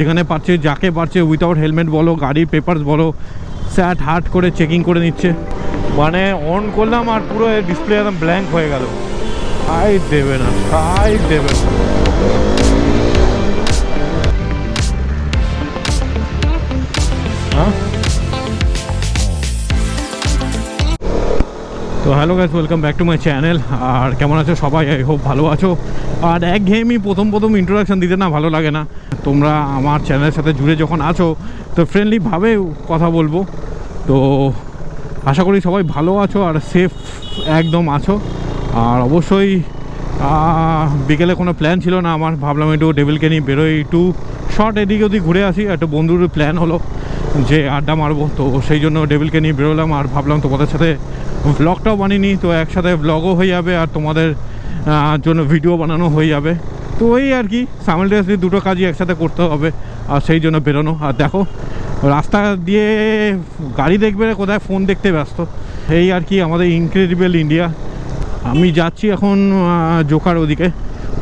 যেখানে পারছে, যাকে পারছে উইথাউট হেলমেট বলো, গাড়ির পেপারস বলো স্যাট হার্ট করে চেকিং করে নিচ্ছে। মানে অন করলাম আর পুরো ডিসপ্লে একদম ব্ল্যাঙ্ক হয়ে গেল। আই দেবে না আই দেবে না। তো hello guys welcome back to my channel আর কেমন আছো সবাই? আই হোপ ভালো আছো। আর এক ঘেয়েমি প্রথম প্রথম ইন্ট্রোডাকশান দিতে না ভালো লাগে না। তোমরা আমার চ্যানেলের সাথে জুড়ে যখন আছো, তো ফ্রেন্ডলিভাবে কথা বলব। তো আশা করি সবাই ভালো আছো আর সেফ একদম আছো। আর অবশ্যই বিকেলে কোনো প্ল্যান ছিল না, আমার ভাবলাম একটু ডেভিলকে নিয়ে বেরোই। একটু শর্ট এদিকে ওদিক ঘুরে আসি, একটা বন্ধুর প্ল্যান হলো যে আড্ডা মারবো। তো সেই জন্য ডেভিলকে নিয়ে বেরোলাম আর ভাবলাম তোমাদের সাথে ব্লগটাও বানিয়ে তো একসাথে ব্লগও হয়ে যাবে আর তোমাদের জন্য ভিডিও বানানো হয়ে যাবে। তো এই আর কি সাইমালটেনিয়াসলি দুটো কাজই একসাথে করতে হবে, আর সেই জন্য বেরোনো। আর দেখো, রাস্তা দিয়ে গাড়ি দেখবে কোথায় ফোন দেখতে ব্যস্ত। এই আর কি, আমাদের ইনক্রেডিবল ইন্ডিয়া আমি যাচ্ছি এখন জোকার ওদিকে।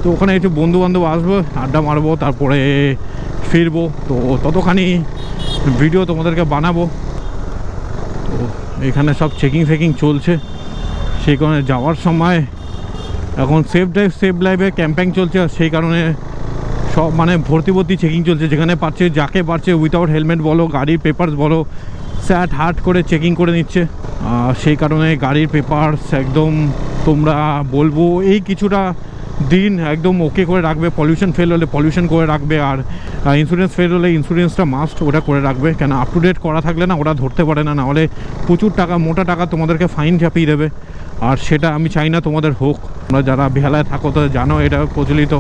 তো ওখানে একটু বন্ধু বান্ধব আসব, আড্ডা মারবো, তারপরে ফিরবো। তো ততখানি ভিডিও তোমাদেরকে বানাবো। তো এখানে সব চেকিং ফেকিং চলছে। সেই কারণে যাওয়ার সময় এখন সেফ ড্রাইভ সেফ লাইভে ক্যাম্পেইন চলছে আর সেই কারণে সব মানে ভর্তি ভর্তি চেকিং চলছে। যেখানে পারছে যাকে পারছে উইথাউট হেলমেট বলো, গাড়ির পেপারস বলো স্যাট হার্ট করে চেকিং করে নিচ্ছে। আর সেই কারণে গাড়ির পেপারস একদম তোমরা বলব, এই কিছুটা দিন একদম ওকে করে রাখবে। পলিউশন ফেল হলে পলিউশন করে রাখবে আর ইন্স্যুরেন্স ফেল হলে ইন্স্যুরেন্সটা মাস্ট ওটা করে রাখবে। কেন আপ টু ডেট করা থাকলে না, ওরা ধরতে পারে না। নাহলে প্রচুর টাকা, মোটা টাকা তোমাদেরকে ফাইন চাপিয়ে দেবে। আর সেটা আমি চাই না, তোমাদের হোক। তোমরা যারা বেহালায় থাকো, তো জানো এটা প্রচলিত।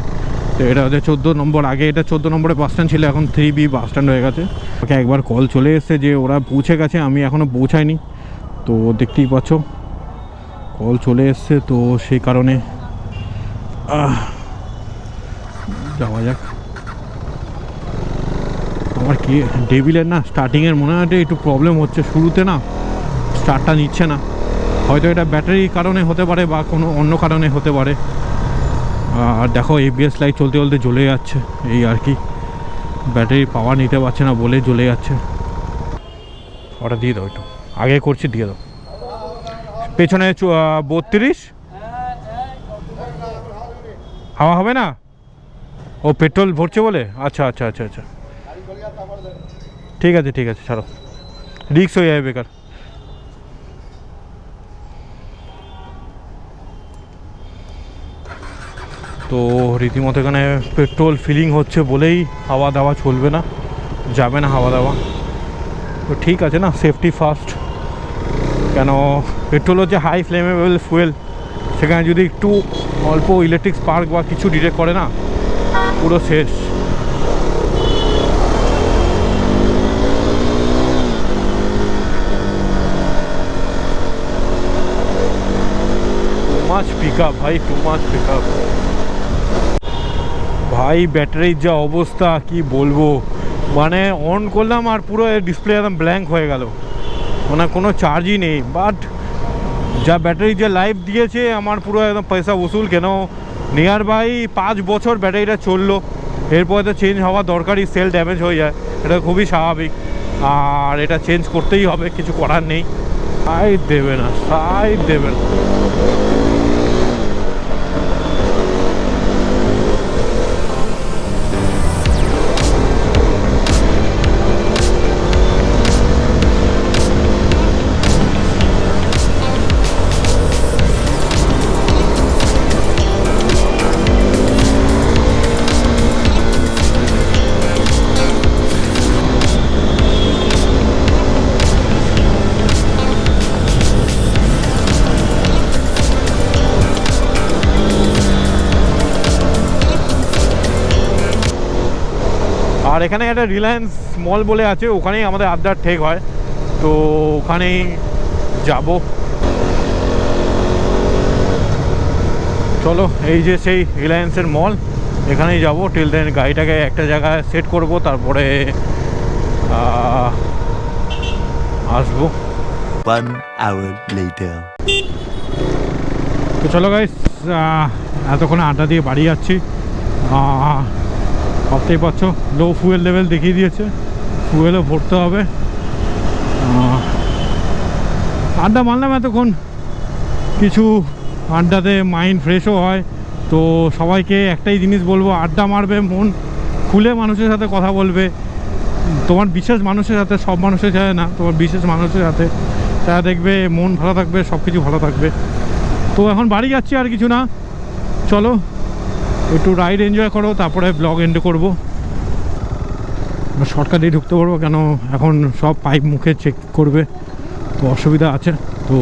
তো এটা হচ্ছে চোদ্দ নম্বর, আগে এটা চোদ্দ নম্বরে বাস স্ট্যান্ড ছিল, এখন থ্রি বি বাস স্ট্যান্ড হয়ে গেছে। ওকে একবার কল চলে এসেছে যে ওরা পৌঁছে গেছে, আমি এখনও পৌঁছাইনি। তো দেখতেই পাচ্ছ কল চলে এসছে, তো সেই কারণে যাওয়া যাক। আমার কি ডেবিলের না স্টার্টিংয়ের মনে হয় একটু প্রবলেম হচ্ছে, শুরুতে না স্টার্টটা নিচ্ছে না। হয়তো এটা ব্যাটারির কারণে হতে পারে বা কোনো অন্য কারণে হতে পারে। আর দেখো এবিএস লাইট চলতে চলতে জ্বলে যাচ্ছে। এই আর কি। ব্যাটারি পাওয়ার নিতে পারছে না বলে জ্বলে যাচ্ছে। ওটা দিয়ে দাও একটু। আগে করছি, দিয়ে দাও। পেছনে বত্রিশ? হাওয়া হবে না? ও পেট্রোল ভরছে বলে? আচ্ছা আচ্ছা আচ্ছা আচ্ছা। ঠিক আছে ঠিক আছে, ছাড়ো। রিক্স হয়ে যাবে বেকার। তো রীতিমতো এখানে পেট্রোল ফিলিং হচ্ছে বলেই হাওয়া দাওয়া চলবে না, যাবে না হাওয়া দাওয়া তো ঠিক আছে না সেফটি ফার্স্ট কেন, পেট্রোল হচ্ছে হাই ফ্লেমেবল ফুয়েল সেখানে যদি একটু অল্প ইলেকট্রিক স্পার্ক বা কিছু ডিটেক্ট করে না, পুরো শেষ। মাছ পিক আপ ভাই টু মাছ পিক আপ ভাই, ব্যাটারির যা অবস্থা, কি বলব? মানে অন করলাম আর পুরো ডিসপ্লে একদম ব্ল্যাঙ্ক হয়ে গেল। মানে কোনো চার্জই নেই। বাট যা ব্যাটারি যে লাইফ দিয়েছে, আমার পুরো একদম পয়সা উসুল। কেন? নিয়ার বাই পাঁচ বছর ব্যাটারিটা চলল। এরপরে তো চেঞ্জ হওয়া দরকারই সেল ড্যামেজ হয়ে যায়। এটা খুবই স্বাভাবিক। আর এটা চেঞ্জ করতেই হবে, কিছু করার নেই। আই দেবে না, সাই দেবে না। আর এখানে একটা রিলায়েন্স মল বলে আছে ওখানেই আমাদের আড্ডার ঠেক হয়। তো ওখানেই যাব। চলো এই যে সেই রিলায়েন্সের মল এখানেই যাব। টিল দেন গাড়িটাকে একটা জায়গায় সেট করব তারপরে আসব। তো চলো গাইস এতক্ষণ আড্ডা দিয়ে বাড়ি যাচ্ছি। ভাবতেই পারছ লো ফুয়েল লেভেল দেখিয়ে দিয়েছে। ফুয়েলও ভরতে হবে। আড্ডা মারলাম এতক্ষণ। কিছু আড্ডাতে মাইন্ড ফ্রেশও হয়। তো সবাইকে একটাই জিনিস বলব, আড্ডা মারবে মন, খুলে মানুষের সাথে কথা বলবে। তোমার বিশেষ মানুষের সাথে সব মানুষের সাথে না, তোমার বিশেষ মানুষের সাথে তারা দেখবে, মন ভালো থাকবে সব কিছু ভালো থাকবে। তো এখন বাড়ি যাচ্ছি আর কিছু না। চলো। একটু রাইড এনজয় করো, তারপরে ব্লগ এন্ড করব। শর্টকাট দিয়ে ঢুকতে পারব, কেন এখন সব পাইপ মুখে চেক করবে, তো অসুবিধা আছে। তো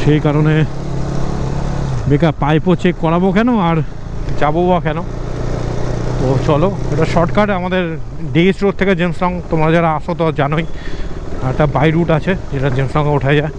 সেই কারণে বেকার পাইপও চেক করাবো কেন, আর যাব বা কেন? তো চলো, এটা শর্টকাট আমাদের ডিএস রোড থেকে জেমসং তোমরা যারা আসো তো জানোই। একটা বাই রুট আছে, যেটা জেমসংয়ে ওঠা যায়।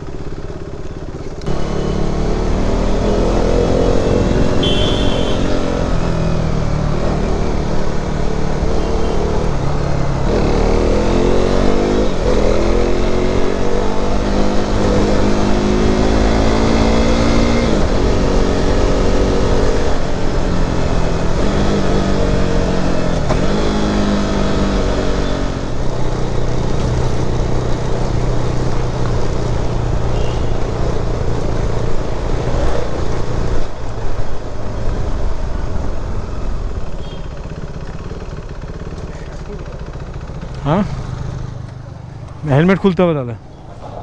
হেলমেট খুলতে হবে তাহলে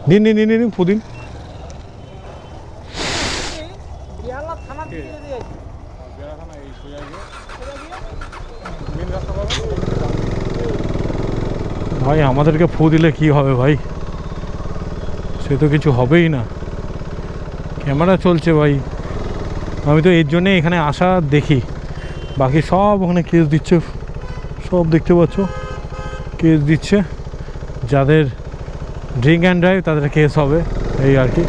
দিন দিন দিন দিন দিন, পুদিন বিয়ালা থানার দিকে যদি যাই ভাই আমাদেরকে ফু দিলে কি হবে ভাই? সে তো কিছু হবেই না। ক্যামেরা চলছে ভাই। আমি তো এর জন্যে এখানে আসা দেখি। বাকি সব ওখানে কেস দিচ্ছে। সব দেখতে পাচ্ছ। কেস দিচ্ছে। যাদের ড্রিঙ্ক অ্যান্ড ড্রাইভ তাদের কেস হবে, এই আর কি।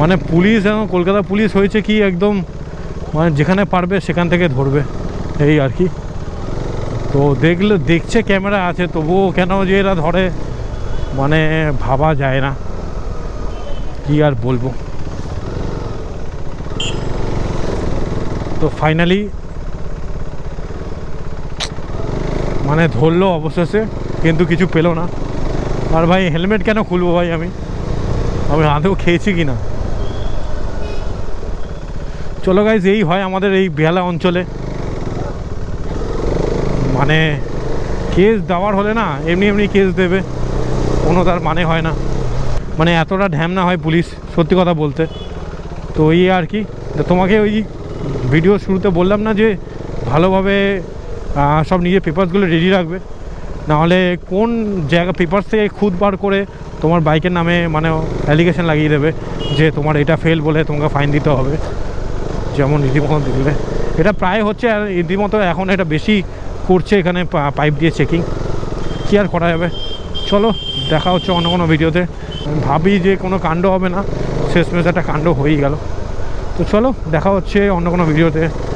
মানে পুলিশ এখন কলকাতা পুলিশ হয়েছে কি একদম মানে যেখানে পারবে সেখান থেকে ধরবে, এই আর কি। তো দেখলে, দেখছে ক্যামেরা আছে, তবুও কেন যে এরা ধরে মানে ভাবা যায় না। কি আর বলব। তো ফাইনালি মানে ধরলো অবশেষে, কিন্তু কিছু পেল না। আর ভাই হেলমেট কেন খুলবো ভাই আমি? আমি আদৌ খেয়েছি কি না চলো গাইজ এই হয় আমাদের এই বেহালা অঞ্চলে। মানে কেস দেওয়ার হলে না, এমনি এমনি কেস দেবে। কোনো তার মানে হয় না। মানে এতটা ঢ্যামনা হয় পুলিশ, সত্যি কথা বলতে। তো এই আর কি তোমাকে ওই ভিডিও শুরুতে বললাম না যে, ভালোভাবে সব নিজের পেপারসগুলো রেডি রাখবে। নাহলে কোন জায়গা পেপার থেকে খুদ বার করে তোমার বাইকের নামে মানে অ্যালিগেশন লাগিয়ে দেবে যে তোমার এটা ফেল বলে তোমাকে ফাইন দিতে হবে? যেমন রীতিমতো দিলে। এটা প্রায় হচ্ছে আর রীতিমতো এখন এটা বেশি করছে এখানে পাইপ দিয়ে চেকিং কী আর করা যাবে? চলো, দেখা হচ্ছে অন্য কোনো ভিডিওতে। ভাবি যে কোনো কাণ্ড হবে না। শেষমেশ একটা কাণ্ড হয়েই গেল। তো চলো, দেখা হচ্ছে অন্য কোনো ভিডিওতে।